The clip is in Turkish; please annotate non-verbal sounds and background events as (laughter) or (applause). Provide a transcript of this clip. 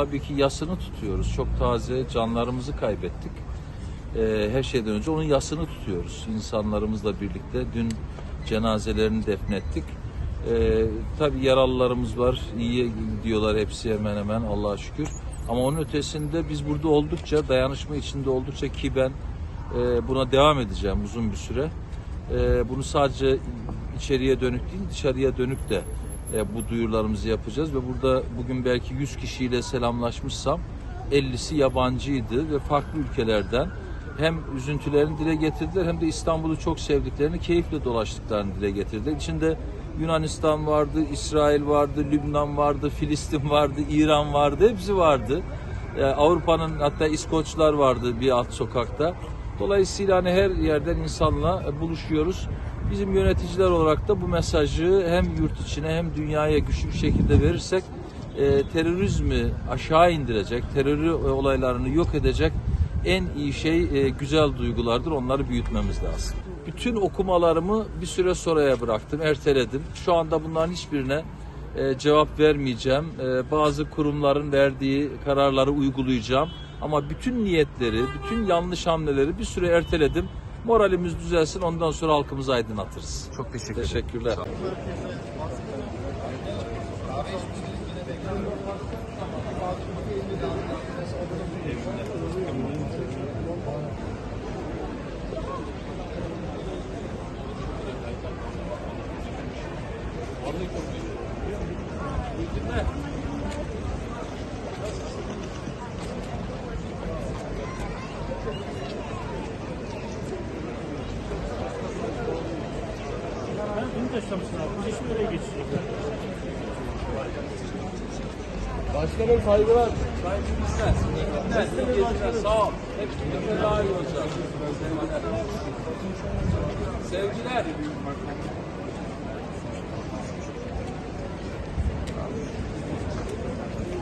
tabii ki yasını tutuyoruz. Çok taze canlarımızı kaybettik. Ee, her şeyden önce onun yasını tutuyoruz. İnsanlarımızla birlikte dün cenazelerini defnettik. Ee, tabii yaralılarımız var. İyi gidiyorlar hepsi hemen hemen Allah'a şükür. Ama onun ötesinde biz burada oldukça, dayanışma içinde oldukça ki ben e, buna devam edeceğim uzun bir süre. E, bunu sadece içeriye dönük değil, dışarıya dönük de e, bu duyurularımızı yapacağız ve burada bugün belki 100 kişiyle selamlaşmışsam 50'si yabancıydı ve farklı ülkelerden hem üzüntülerini dile getirdiler hem de İstanbul'u çok sevdiklerini, keyifle dolaştıklarını dile getirdiler. İçinde Yunanistan vardı, İsrail vardı, Lübnan vardı, (laughs) Filistin vardı, İran vardı, hepsi vardı. Ee, Avrupa'nın hatta İskoçlar vardı bir alt sokakta. Dolayısıyla hani her yerden insanla e, buluşuyoruz. Bizim yöneticiler olarak da bu mesajı hem yurt içine hem dünyaya güçlü bir şekilde verirsek e, terörizmi aşağı indirecek, terör e, olaylarını yok edecek en iyi şey e, güzel duygulardır. Onları büyütmemiz lazım. Bütün okumalarımı bir süre sonraya bıraktım, erteledim. Şu anda bunların hiçbirine e, cevap vermeyeceğim. E, bazı kurumların verdiği kararları uygulayacağım. Ama bütün niyetleri, bütün yanlış hamleleri bir süre erteledim. Moralimiz düzelsin ondan sonra halkımızı aydınlatırız. Çok teşekkür ederim. Teşekkürler. Bunu taşımışsın abi. Şimdi oraya geçecekler. Başkanım saygılar. Saygılar. İyi günler. Sağ ol. Hepsi daha iyi olacak. Sevgiler.